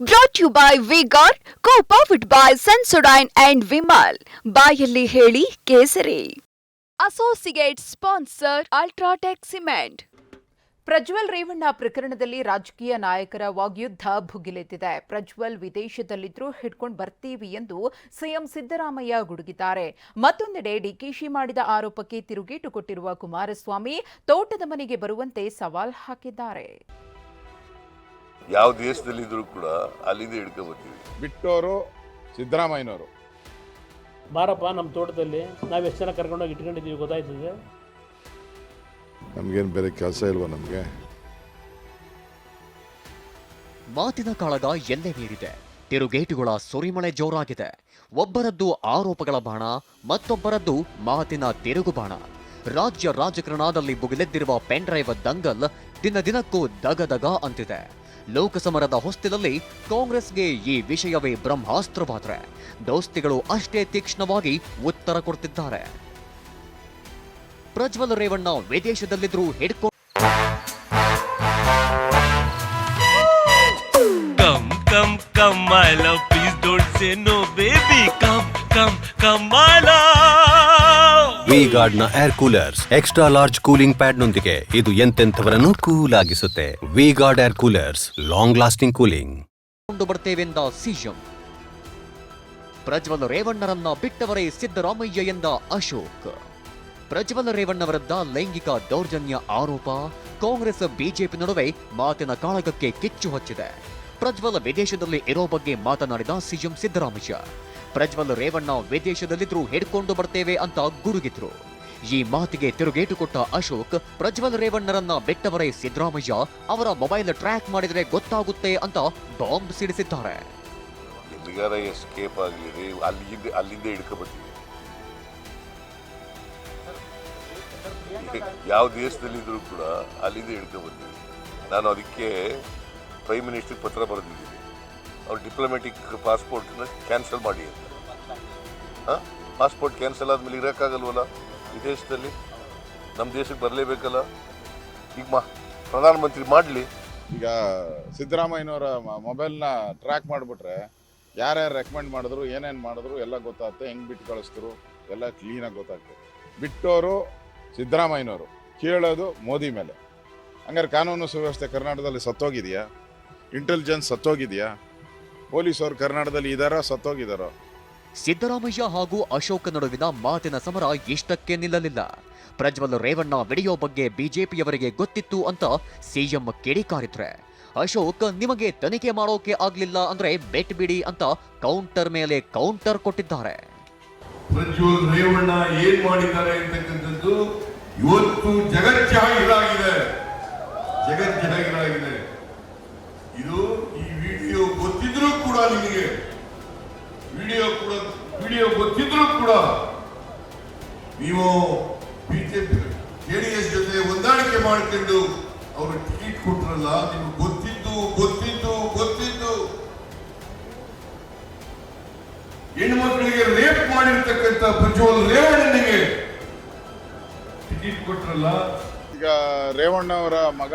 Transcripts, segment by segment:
Brought you by V Guard co powered by Sensodyne and Vimal ಬಾಯಲ್ಲಿ ಹೇಳಿ ಕೇಸರಿ. Associate sponsor UltraTech cement Prajwal Revanna ಪ್ರಕರಣದಲ್ಲಿ ರಾಜಕೀಯ ನಾಯಕರ ವಾಗ್ಯುದ್ಧ ಭುಗಿಲೆದ್ದಿದೆ ಪ್ರಜ್ವಲ್ ವಿದೇಶದಲ್ಲಿದ್ರೂ ಹಿಡ್ಕೊಂಡು ಬರ್ತೀವಿ ಎಂದು ಸಿಎಂ ಸಿದ್ದರಾಮಯ್ಯ ಗುಡುಗಿದ್ದಾರೆ. ಮತ್ತೊಂದೆಡೆ ಡಿಕೆಶಿ ಮಾಡಿದ ಆರೋಪಕ್ಕೆ ತಿರುಗೇಟು ಕೊಟ್ಟಿರುವ ಕುಮಾರಸ್ವಾಮಿ ತೋಟದ ಮನೆಗೆ ಬರುವಂತೆ ಸವಾಲ್ ಹಾಕಿದ್ದಾರೆ. ಯಾವ ದೇಶದಲ್ಲಿದ್ದರೂ ಕೂಡ ಅಲ್ಲಿಂದ ಹಿಡ್ಕೊ ಬರ್ತೀವಿ. ಬಿಟ್ಟೋರು ಸಿದ್ದರಾಮಯ್ಯನವರು. ಬಾರಪ್ಪ ನಮ್ಮ ತೋಟದಲ್ಲಿ ನಾವು ಎಷ್ಟು ಜನ ಕರ್ಕೊಂಡೋಗಿ ಇಟ್ಕೊಂಡಿದ್ದೀವಿ ಗೊತ್ತಾಯ್ತದೆ? ನಮ್ಗೇನು ಬೇರೆ ಕೆಲಸ ಇಲ್ವಾ ನಮಗೆ? ಮಾತಿನ ಕಾಳಗ ಎಲ್ಲೇ ಮೀರಿದೆ. ತಿರುಗೇಟುಗಳ ಸುರಿಮಳೆ ಜೋರಾಗಿದೆ. ಒಬ್ಬರದ್ದು ಆರೋಪಗಳ ಬಾಣ ಮತ್ತೊಬ್ಬರದ್ದು ಮಾತಿನ ತಿರುಗು ಬಾಣ. ರಾಜ್ಯ ರಾಜಕಾರಣದಲ್ಲಿ ಬುಗಿಲೆದ್ದಿರುವ ಪೆನ್ಡ್ರೈವ್ ದಂಗಲ್ ದಿನ ದಿನಕ್ಕೂ ದಗದಗ ಅಂತಿದೆ. ಲೋಕಸಮರದ ಹೊಸ್ತಿಲಲ್ಲಿ ಕಾಂಗ್ರೆಸ್ಗೆ ಈ ವಿಷಯವೇ ಬ್ರಹ್ಮಾಸ್ತ್ರವಾದರೆ ದೋಸ್ತಿಗಳು ಅಷ್ಟೇ ತೀಕ್ಷ್ಣವಾಗಿ ಉತ್ತರ ಕೊಡ್ತಿದ್ದಾರೆ ಪ್ರಜ್ವಲ್ ರೇವಣ್ಣ ವಿದೇಶದಲ್ಲಿದ್ರೂ ಹಿಡ್ಕೊ Come, come, come, my love. Please don't say no, baby. Come, come, come, my love. V ನ air coolers extra large cooling pad ನೊಂದಿಗೆ ಇದು ಎಂತೆಂಥವರನ್ನು cool ಆಗಿಸುತ್ತೆ. V guard air coolers long lasting cooling ಕೊಂಡು ಬರ್ತೇವೆಂದ ಸಿಎಂ ಪ್ರಜ್ವಲ್ ರೇವಣ್ಣರನ್ನ ಬಿಟ್ಟವರೇ ಸಿದ್ದರಾಮಯ್ಯ ಎಂದ ಅಶೋಕ್. ಪ್ರಜ್ವಲ್ ರೇವಣ್ಣವರದ್ದ ಲೈಂಗಿಕ ದೌರ್ಜನ್ಯ ಆರೋಪ ಕಾಂಗ್ರೆಸ್ ಬಿಜೆಪಿ ನಡುವೆ ಮಾತಿನ ಕಾಳಗಕ್ಕೆ ಕಿಚ್ಚು ಹಚ್ಚಿದೆ. ಪ್ರಜ್ವಲ್ ವಿದೇಶದಲ್ಲಿ ಇರೋ ಬಗ್ಗೆ ಮಾತನಾಡಿದ ಸಿಎಂ ಸಿದ್ದರಾಮಯ್ಯ. ಪ್ರಜ್ವಲ್ ರೇವಣ್ಣ ವಿದೇಶದಲ್ಲಿದ್ರು ಹಿಡ್ಕೊಂಡು ಬರ್ತೇವೆ ಅಂತ ಗುರುಗಿದ್ರು. ಈ ಮಾತಿಗೆ ತಿರುಗೇಟು ಕೊಟ್ಟ ಅಶೋಕ್, ಪ್ರಜ್ವಲ್ ರೇವಣ್ಣರನ್ನ ಬಿಟ್ಟವರೇ ಸಿದ್ದರಾಮಯ್ಯ ಅವರ ಮೊಬೈಲ್ ಟ್ರ್ಯಾಕ್ ಮಾಡಿದ್ರೆ ಗೊತ್ತಾಗುತ್ತೆ ಅಂತ ಬಾಂಬ್ ಸಿಡಿಸಿದ್ದಾರೆ. ಎಸ್ಕೇಪ್ ಆಗಲಿ ಅಲ್ಲಿಂದ ಅಲ್ಲಿಂದ ಯಾವ ದೇಶದಲ್ಲಿದ್ರೂ ಕೂಡ ಅಲ್ಲಿಂದ ಹಿಡ್ಕೊ ಬರ್ತೀವಿ ನಾನು ಅದಕ್ಕೆ ಪ್ರೈಮ್ ಮಿನಿಸ್ಟರ್ ಪತ್ರ ಬರೆದಿದ್ದೀನಿ. ಅವ್ರು ಡಿಪ್ಲೊಮೆಟಿಕ್ ಪಾಸ್ಪೋರ್ಟ್ನ ಕ್ಯಾನ್ಸಲ್ ಮಾಡಿ ಅಂತ. ಹಾಂ? ಪಾಸ್ಪೋರ್ಟ್ ಕ್ಯಾನ್ಸಲ್ ಆದಮೇಲೆ ಇರೋಕ್ಕಾಗಲ್ವಲ್ಲ ವಿದೇಶದಲ್ಲಿ? ನಮ್ಮ ದೇಶಕ್ಕೆ ಬರಲೇಬೇಕಲ್ಲ? ಈಗ ಮಾ, ಪ್ರಧಾನಮಂತ್ರಿ ಮಾಡಲಿ. ಈಗ ಸಿದ್ದರಾಮಯ್ಯನವರ ಮೊಬೈಲ್ನ ಟ್ರ್ಯಾಕ್ ಮಾಡಿಬಿಟ್ರೆ ಯಾರ್ಯಾರು ರೆಕಮೆಂಡ್ ಮಾಡಿದ್ರು, ಏನೇನು ಮಾಡಿದ್ರು, ಎಲ್ಲ ಗೊತ್ತಾಗುತ್ತೆ. ಹೆಂಗೆ ಬಿಟ್ಟು ಕಳಿಸ್ತರು ಎಲ್ಲ ಕ್ಲೀನಾಗಿ ಗೊತ್ತಾಗ್ತದೆ ಬಿಟ್ಟೋರು ಸಿದ್ದರಾಮಯ್ಯನವರು. ಕೇಳೋದು ಮೋದಿ ಮೇಲೆ. ಹಂಗಾರೆ ಕಾನೂನು ಸುವ್ಯವಸ್ಥೆ ಕರ್ನಾಟಕದಲ್ಲಿ ಸತ್ತೋಗಿದೆಯಾ? ಇಂಟೆಲಿಜೆನ್ಸ್ ಸತ್ತೋಗಿದೆಯಾ? ಪೊಲೀಸವ್ರು ಕರ್ನಾಟಕದಲ್ಲಿ ಇದಾರೋ? ಸತ್ತೋಗಿದಾರೋ? ಸಿದ್ದರಾಮಯ್ಯ ಹಾಗೂ ಅಶೋಕ ನಡುವಿನ ಮಾತಿನ ಸಮರ ಇಷ್ಟಕ್ಕೆ ನಿಲ್ಲಲಿಲ್ಲ. ಪ್ರಜ್ವಲ್ ರೇವಣ್ಣ ವಿಡಿಯೋ ಬಗ್ಗೆ ಬಿಜೆಪಿಯವರಿಗೆ ಗೊತ್ತಿತ್ತು ಅಂತ ಸಿಎಂ ಕಿಡಿಕಾರಿದ್ರೆ ಅಶೋಕ್ ನಿಮಗೆ ತನಿಖೆ ಮಾಡೋಕೆ ಆಗ್ಲಿಲ್ಲ ಅಂದ್ರೆ ಬೆಟ್ ಬಿಡಿ ಅಂತ ಕೌಂಟರ್ ಮೇಲೆ ಕೌಂಟರ್ ಕೊಟ್ಟಿದ್ದಾರೆ. ಪ್ರಜ್ವಲ್ ರೇವಣ್ಣ ಏನ್ ಮಾಡಿದ್ದಾರೆ ಅಂತಕ್ಕಂಥದ್ದು ಇವತ್ತು ಜಗಜ್ಜಾಹೀರಾಗಿದೆ. ಜಗಜ್ಜಾಹೀರಾಗಿದೆ. ಇದು ಗೊತ್ತಿದ್ರೂ ಕೂಡ ನಿಮಗೆ ವಿಡಿಯೋ ಕೂಡ, ವಿಡಿಯೋ ಗೊತ್ತಿದ್ರೂ ಕೂಡ ನೀವು ಬಿಜೆಪಿ ಜೆಡಿಎಸ್ ಜೊತೆ ಹೊಂದಾಣಿಕೆ ಮಾಡಿಕೊಂಡು ಅವರು ಟಿಕೆಟ್ ಕೊಟ್ರಲ್ಲ, ನಿಮ್ಗೆ ಗೊತ್ತಿದ್ದು ಗೊತ್ತಿದ್ದು ಗೊತ್ತಿದ್ದು. ಹೆಣ್ಮಕ್ಳಿಗೆ ರೇಪ್ ಮಾಡಿರ್ತಕ್ಕಂಥ ಪ್ರಜ್ವಲ್ ರೇವಣ್ಣನಿಗೆ ಟಿಕೆಟ್ ಕೊಟ್ರಲ್ಲ. ಈಗ ರೇವಣ್ಣ ಅವರ ಮಗ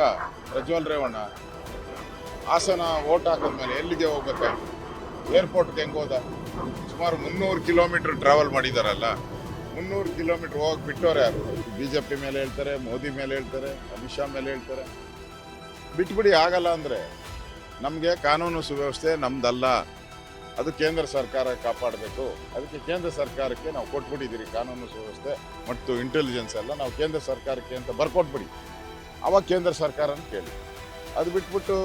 ಪ್ರಜ್ವಲ್ ರೇವಣ್ಣ ಹಾಸನ ಓಟ್ ಹಾಕಿದ್ಮೇಲೆ ಎಲ್ಲಿಗೆ ಹೋಗ್ಬೇಕಾಯ್ತು? ಏರ್ಪೋರ್ಟ್ಗೆ ಹೆಂಗೆ ಹೋದ? ಸುಮಾರು ಮುನ್ನೂರು ಕಿಲೋಮೀಟರ್ ಟ್ರಾವೆಲ್ ಮಾಡಿದಾರಲ್ಲ, ಮುನ್ನೂರು ಕಿಲೋಮೀಟರ್ ಹೋಗಿ ಬಿಟ್ಟವ್ರೆ ಯಾರು? ಬಿ ಜೆ ಪಿ ಮೇಲೆ ಹೇಳ್ತಾರೆ, ಮೋದಿ ಮೇಲೆ ಹೇಳ್ತಾರೆ, ಅಮಿತ್ ಶಾ ಮೇಲೆ ಹೇಳ್ತಾರೆ. ಬಿಟ್ಬಿಡಿ, ಆಗಲ್ಲ ಅಂದರೆ ನಮಗೆ ಕಾನೂನು ಸುವ್ಯವಸ್ಥೆ ನಮ್ದಲ್ಲ. ಅದು ಕೇಂದ್ರ ಸರ್ಕಾರ ಕಾಪಾಡಬೇಕು. ಅದಕ್ಕೆ ಕೇಂದ್ರ ಸರ್ಕಾರಕ್ಕೆ ನಾವು ಕೊಟ್ಬಿಟ್ಟಿದ್ದೀರಿ ಕಾನೂನು ಸುವ್ಯವಸ್ಥೆ ಮತ್ತು ಇಂಟೆಲಿಜೆನ್ಸ್ ಎಲ್ಲ. ನಾವು ಕೇಂದ್ರ ಸರ್ಕಾರಕ್ಕೆ ಅಂತ ಬರ್ಕೊಟ್ಬಿಡಿ. ಅವಾಗ ಕೇಂದ್ರ ಸರ್ಕಾರನ ಕೇಳಿ. ಅದು ಬಿಟ್ಬಿಟ್ಟು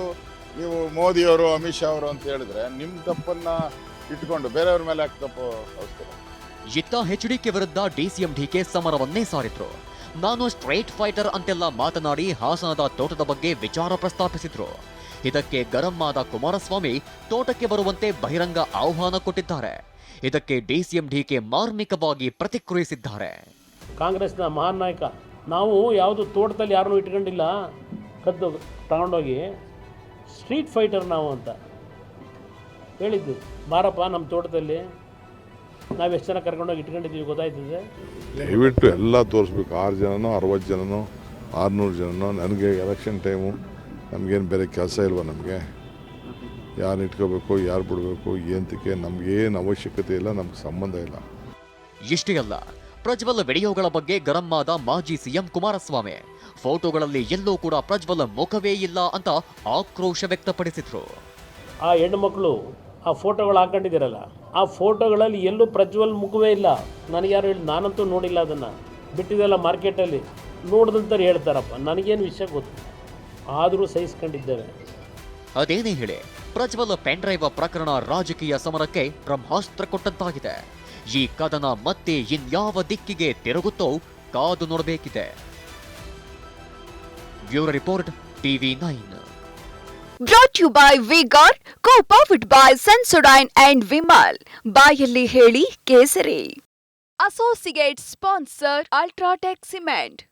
ನೀವು ಮೋದಿಯವರು ಅಮಿತ್ ಶಾ ಅವರು ಅಂತ ಹೇಳಿದ್ರೆ ನಿಮ್ಮ ತಪ್ಪನ್ನ ಇಟ್ಕೊಂಡು ಬೇರೆಯವ್ರ ಮೇಲೆ ಯಾಕೆ ತಪ್ಪು ಅವಸ್ಥೆ ಇತ್ತ ಎಚ್ಡಿಕೆ ವಿರುದ್ಧ ಡಿಸಿಎಂ ಡಿಕೆ ಸಮರವನ್ನೇ ಸಾರಿದ್ರು. ನಾನು ಸ್ಟ್ರೈಟ್ ಫೈಟರ್ ಅಂತೆಲ್ಲ ಮಾತನಾಡಿ ಹಾಸನದ ತೋಟದ ಬಗ್ಗೆ ವಿಚಾರ ಪ್ರಸ್ತಾಪಿಸಿದ್ರು. ಇದಕ್ಕೆ ಗರಂ ಆದ ಕುಮಾರಸ್ವಾಮಿ ತೋಟಕ್ಕೆ ಬರುವಂತೆ ಬಹಿರಂಗ ಆಹ್ವಾನ ಕೊಟ್ಟಿದ್ದಾರೆ. ಇದಕ್ಕೆ ಡಿಸಿಎಂ ಡಿಕೆ ಮಾರ್ಮಿಕವಾಗಿ ಪ್ರತಿಕ್ರಿಯಿಸಿದ್ದಾರೆ. ಕಾಂಗ್ರೆಸ್ನ ಮಹಾನ್ ನಾಯಕ ನಾವು ಯಾವುದು ತೋಟದಲ್ಲಿ ಯಾರನ್ನೂ ಇಟ್ಕೊಂಡಿಲ್ಲ ಕದ್ದು ತಗೊಂಡೋಗಿ ಸ್ಟ್ರೀಟ್ ಫೈಟರ್ ನಾವು ಅಂತ ಹೇಳಿದ್ದು. ಬಾರಪ್ಪ ನಮ್ಮ ತೋಟದಲ್ಲಿ ನಾವು ಎಷ್ಟು ಜನ ಕರ್ಕೊಂಡೋಗಿ ಇಟ್ಕೊಂಡಿದ್ದೀವಿ ಗೊತ್ತಾಯ್ತದೆ? ದಯವಿಟ್ಟು ಎಲ್ಲ ತೋರಿಸ್ಬೇಕು. ಆರು ಜನನೋ ಅರವತ್ತು ಜನನೋ ಆರುನೂರು ಜನನೋ ನನಗೆ ಎಲೆಕ್ಷನ್ ಟೈಮು ನಮಗೇನು ಬೇರೆ ಕೆಲಸ ಇಲ್ವ ನಮಗೆ? ಯಾರು ಇಟ್ಕೋಬೇಕು ಯಾರು ಬಿಡಬೇಕು ಏನಂತಕ್ಕೆ ನಮಗೇನು ಅವಶ್ಯಕತೆ ಇಲ್ಲ ನಮ್ಗೆ ಸಂಬಂಧ ಇಲ್ಲ. ಇಷ್ಟೇ ಅಲ್ಲ ಪ್ರಜ್ವಲ್ ವಿಡಿಯೋಗಳ ಬಗ್ಗೆ ಗರಂ ಆದ ಮಾಜಿ ಸಿಎಂ ಕುಮಾರಸ್ವಾಮಿ. ಫೋಟೋಗಳಲ್ಲಿ ಎಲ್ಲೂ ಕೂಡ ಪ್ರಜ್ವಲ್ ಮುಖವೇ ಇಲ್ಲ ಅಂತ ಆಕ್ರೋಶ ವ್ಯಕ್ತಪಡಿಸಿದ್ರು. ಆ ಹೆಣ್ಣು ಮಕ್ಕಳು ಆ ಫೋಟೋಗಳು ಹಾಕೊಂಡಿದ್ದೀರಲ್ಲ ಆ ಫೋಟೋಗಳಲ್ಲಿ ಎಲ್ಲೂ ಪ್ರಜ್ವಲ್ ಮುಖವೇ ಇಲ್ಲ. ನನಗೆ ಯಾರು ಹೇಳಿ ನಾನಂತೂ ನೋಡಿಲ್ಲ ಅದನ್ನು. ಬಿಟ್ಟಿದ್ದೆಲ್ಲ ಮಾರ್ಕೆಟಲ್ಲಿ. ನೋಡಿದಂತಾರೆ ಹೇಳ್ತಾರಪ್ಪ ನನಗೇನು ವಿಷಯ ಗೊತ್ತು? ಆದರೂ ಸಹಿಸ್ಕೊಂಡಿದ್ದೇವೆ ಅದೇನೇ ಹೇಳಿ ಪ್ರಜ್ವಲ್ ಪೆನ್ ಡ್ರೈವ್ ಪ್ರಕರಣ ರಾಜಕೀಯ ಸಮರಕ್ಕೆ ಬ್ರಹ್ಮಾಸ್ತ್ರ ಕೊಟ್ಟಂತಾಗಿದೆ. ಈ ಕದನ ಮತ್ತೆ ಇನ್ಯಾವ ದಿಕ್ಕಿಗೆ ತಿರುಗುತ್ತೋ ಕಾದು ನೋಡಬೇಕಿದೆ. Bureau report, TV nine. Brought you by V Guard co ಪಾಫಿಟ್ by Sensodyne and Vimal ಬಾಯಲ್ಲಿ ಹೇಳಿ ಕೇಸರಿ. Associate sponsor UltraTech cement